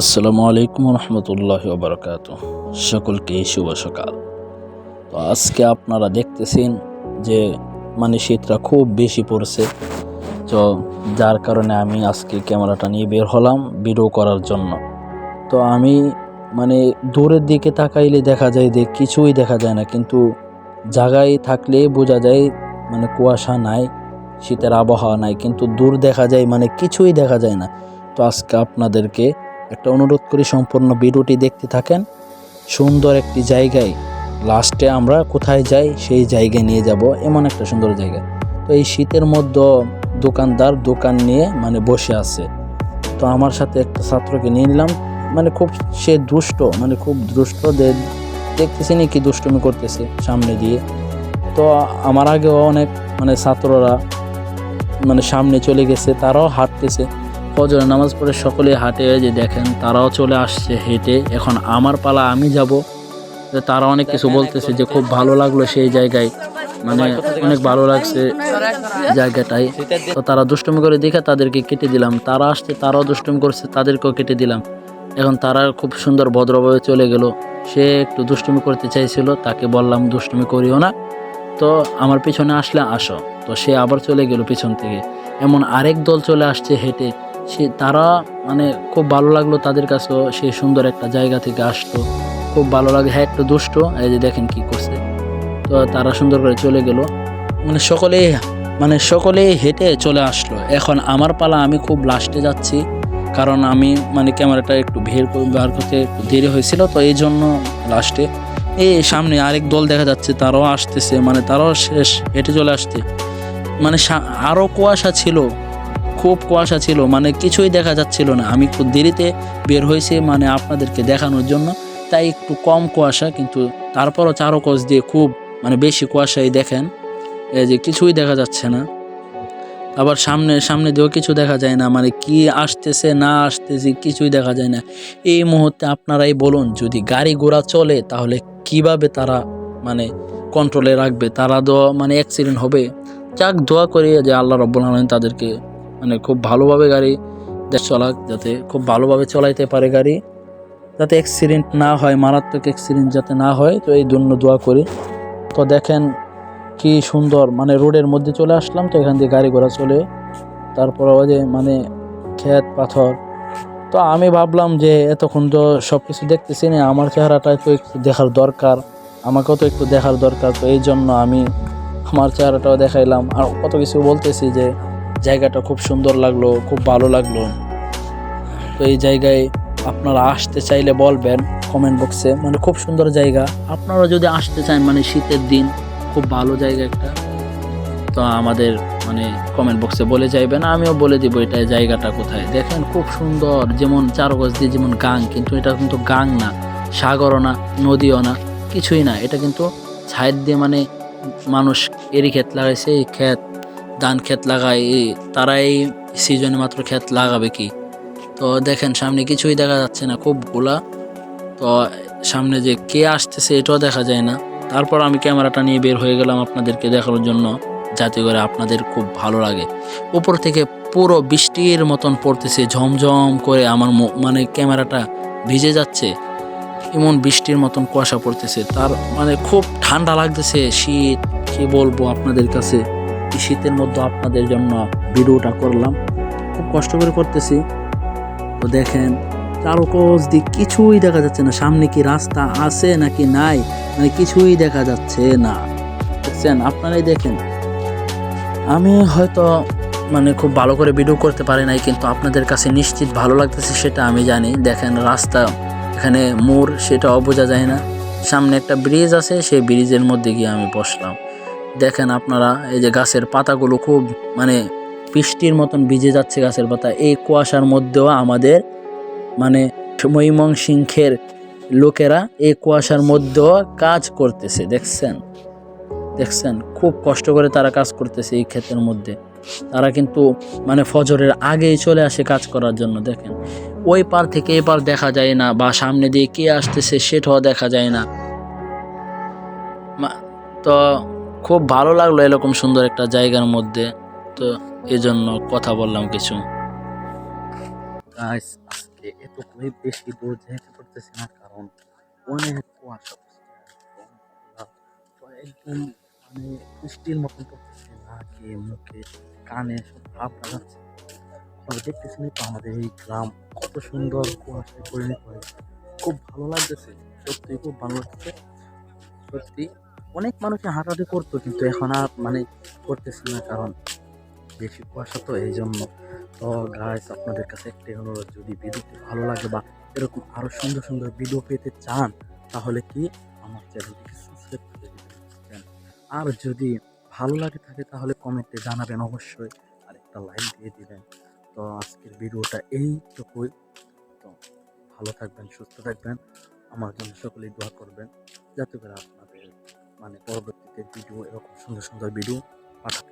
আসসালামু আলাইকুম রহমতুল্লাহ বারকাত সকলকে শুভ সকাল। তো আজকে আপনারা দেখতেছেন যে মানে শীতটা খুব বেশি পড়ছে। তো যার কারণে আমি আজকে ক্যামেরাটা নিয়ে বের হলাম ভিডিও করার জন্য। তো আমি মানে দূরের দিকে তাকাইলে দেখা যায় যে কিছুই দেখা যায় না, কিন্তু জায়গায় থাকলে বোঝা যায় মানে কুয়াশা নাই, শীতের আবহাওয়া নাই, কিন্তু দূর দেখা যায় মানে কিছুই দেখা যায় না। তো আজকে আপনাদেরকে একটা অনুরোধ করি সম্পূর্ণ ভিডিওটি দেখতে থাকেন। সুন্দর একটি জায়গায় লাস্টে আমরা কোথায় যাই সেই জায়গায় নিয়ে যাব, এমন একটা সুন্দর জায়গা। তো এই শীতের মধ্যে দোকানদার দোকান নিয়ে মানে বসে আছে। তো আমার সাথে একটা ছাত্রকে নিয়ে নিলাম। মানে খুব সে দুষ্ট মানে খুব দুষ্ট দেখতেছি কি দুষ্টুমি করতেছে সামনে দিয়ে। তো আমার আগেও অনেক মানে ছাত্ররা মানে সামনে চলে গেছে, তারাও হাঁটতেছে। ফজরের নামাজ পড়ে সকলে হাঁটে যে দেখেন, তারাও চলে আসছে হেঁটে। এখন আমার পালা আমি যাব। তারা অনেক কিছু বলতেছে যে খুব ভালো লাগল সেই জায়গায়। মানে অনেক ভালো লাগছে জায়গাটাই তো তারা দুষ্টুমি করে দেখে তাদেরকে কেটে দিলাম। তারা আসছে, তারাও দুষ্টুমি করছে, তাদেরকেও কেটে দিলাম। এখন তারা খুব সুন্দর ভদ্রভাবে চলে গেল। সে একটু দুষ্টুমি করতে চাইছিল, তাকে বললাম, দুষ্টুমি করিও না। তো আমার পিছনে আসলে আসো। তো সে আবার চলে গেল পিছন থেকে। এমন আরেক দল চলে আসছে হেঁটে। সে তারা মানে খুব ভালো লাগল তাদের কাছেও, সে সুন্দর একটা জায়গা থেকে আসতো খুব ভালো লাগে হ্যাঁ একটু দুষ্ট, এই যে দেখেন কি করছে। তো তারা সুন্দর করে চলে গেল। মানে সকলেই মানে সকলেই হেঁটে চলে আসলো। এখন আমার পালা আমি খুব লাস্টে যাচ্ছি, কারণ আমি মানে ক্যামেরাটা একটু ভিড় বার করতে একটু দেরি হয়েছিল, তো এই জন্য লাস্টে এই সামনে আরেক দল দেখা যাচ্ছে, তারাও আসতেছে মানে তারাও শেষ, হেঁটে চলে আসছে। মানে সা- আরও কুয়াশা ছিল খুব কুয়াশা ছিল মানে কিছুই দেখা যাচ্ছিল না। আমি খুব দেরিতে বের হয়েছি মানে আপনাদেরকে দেখানোর জন্য। তাই একটু কম কুয়াশা, কিন্তু তারপরও চারোকোষ দিয়ে খুব মানে বেশি কুয়াশাই দেখেন। এই যে কিছুই দেখা যাচ্ছে না। আবার সামনে সামনে দিয়েও কিছু দেখা যায় না মানে কি আসতেছে, না আসতেছে, কিছুই দেখা যায় না। এই মুহূর্তে আপনারাই বলুন, যদি গাড়ি ঘোড়া চলে, তাহলে কীভাবে তারা মানে কন্ট্রোলে রাখবে? তারা তো মানে অ্যাক্সিডেন্ট হবে। যাক, দোয়া করি যে আল্লাহ রব্বুল আলমিন তাদেরকে মানে খুব ভালোভাবে গাড়ি চলাক যাতে খুব ভালোভাবে চলাইতে পারে গাড়ি, যাতে অ্যাক্সিডেন্ট না হয়, মারাত্মক অ্যাক্সিডেন্ট যাতে না হয়, তো এই জন্য দোয়া করি। তো দেখেন কি সুন্দর মানে রোডের মধ্যে চলে আসলাম, তো এখান দিয়ে গাড়ি ঘোড়া চলে, তারপর যে মানে ক্ষেত, পাথর। তো আমি ভাবলাম যে এতক্ষণ তো সব কিছু দেখতেছি না, আমার চেহারাটা তো একটু দেখার দরকার, আমাকেও তো একটু দেখার দরকার, তো এই জন্য আমি আমার চেহারাটাও দেখাইলাম। আর কত কিছু বলতেছি যে জায়গাটা খুব সুন্দর লাগল, খুব ভালো লাগল। তো এই জায়গায় আপনারা আসতে চাইলে বলবেন কমেন্ট বক্সে মানে খুব সুন্দর জায়গা। আপনারা যদি আসতে চান মানে শীতের দিন, খুব ভালো জায়গা একটা। তো আমাদের মানে কমেন্ট বক্সে বলে যাইবেন, আমিও বলে দিব এটা জায়গাটা কোথায়। দেখেন খুব সুন্দর, যেমন চারগজ দিয়ে যেমন গাং, কিন্তু এটা কিন্তু গাং না, সাগরও না, নদীও না, কিছুই না। এটা কিন্তু সাইড দিয়ে মানে মানুষ এরই ক্ষেত লাগাইছে, এই ক্ষেত ধান ক্ষেত লাগায় তারা এই সিজনে মাত্র ক্ষেত লাগাবে কি? তো দেখেন, সামনে কিছুই দেখা যাচ্ছে না, খুব গোলা। তো সামনে যে কে আসতেছে এটাও দেখা যায় না। তারপর আমি ক্যামেরাটা নিয়ে বের হয়ে গেলাম আপনাদেরকে দেখানোর জন্য, যাতে করে আপনাদের খুব ভালো লাগে। উপর থেকে পুরো বৃষ্টির মতন পড়তেছে, ঝমঝম করে আমার মানে ক্যামেরাটা ভিজে যাচ্ছে। এমন বৃষ্টির মতন কুয়াশা পড়তেছে, তার মানে খুব ঠান্ডা লাগতেছে, শীত, কি বলব আপনাদের কাছে? এই শীতের মধ্যে আপনাদের জন্য ভিডিওটা করলাম। খুব কষ্ট করে করতেছি। তো দেখেন চারোকোষ দিক কিছুই দেখা যাচ্ছে না। সামনে কি রাস্তা আছে নাকি নাই? মানে কিছুই দেখা যাচ্ছে না। দেখছেন আপনারাই দেখেন। আমি হয়তো মানে খুব ভালো করে ভিডিও করতে পারি নাই, কিন্তু আপনাদের কাছে নিশ্চিত ভালো লাগতেছে সেটা আমি জানি। দেখেন, রাস্তা, এখানে মোড়, সেটাও বোঝা যায় না। সামনে একটা ব্রিজ আছে, সেই ব্রিজের মধ্যে গিয়ে আমি বসলাম। দেখেন আপনারা, এই যে গাছের পাতাগুলো খুব মানে বৃষ্টির মতন ভিজে যাচ্ছে গাছের পাতা। এই কুয়াশার মধ্যেও আমাদের মানে ময়মনসিংহের লোকেরা এই কুয়াশার মধ্যেও কাজ করতেছে, দেখছেন? দেখছেন? খুব কষ্ট করে তারা কাজ করতেছে এই ক্ষেতের মধ্যে। তারা কিন্তু মানে ফজরের আগেই চলে আসে কাজ করার জন্য, দেখেন? ওই পার থেকে এই পার দেখা যায় না, বা সামনে দিয়ে কে আসতেছে সেটাও দেখা যায় না। তো খুব ভালো লাগল এরকম সুন্দর একটা জায়গার মধ্যে। তো এই জন্য কথা বললাম কিছু। এতটাই বেশি না, কারণ অনেক কুয়াশা মানে মতন মুখে, কানে সব ভাব লাগাচ্ছে। দেখতেছেন তো আমাদের এই গ্রাম, কত সুন্দর কুয়াশায় পরিণত হয়েছে। খুব ভালো লাগতেছে, সত্যি খুব ভালো লাগছে সত্যি অনেক মানুষই হাঁটাহাঁটি করতো, কিন্তু এখন আর মানে করতেছে না, কারণ বেশি কুয়াশা তো এই জন্য তো গাইস আপনাদের কাছে একটাই অনুরোধ, যদি ভিডিওটি ভালো লাগে বা এরকম আরও সুন্দর সুন্দর ভিডিও পেতে চান, তাহলে কি আমার চ্যানেলটিকে সাবস্ক্রাইব করে দিবেন আর যদি ভালো লাগে থাকে, তাহলে কমেন্টে জানাবেন অবশ্যই, আর একটা লাইক দিয়ে দিবেন। তো আজকের ভিডিওটা এইটুকুই। তো ভালো থাকবেন, সুস্থ থাকবেন। আমার জন্য সকলেই দোয়া করবেন, যাতে করে আপনাদের মানে পরবর্তীতে ভিডিও এরকম সুন্দর সুন্দর ভিডিও পাঠাতে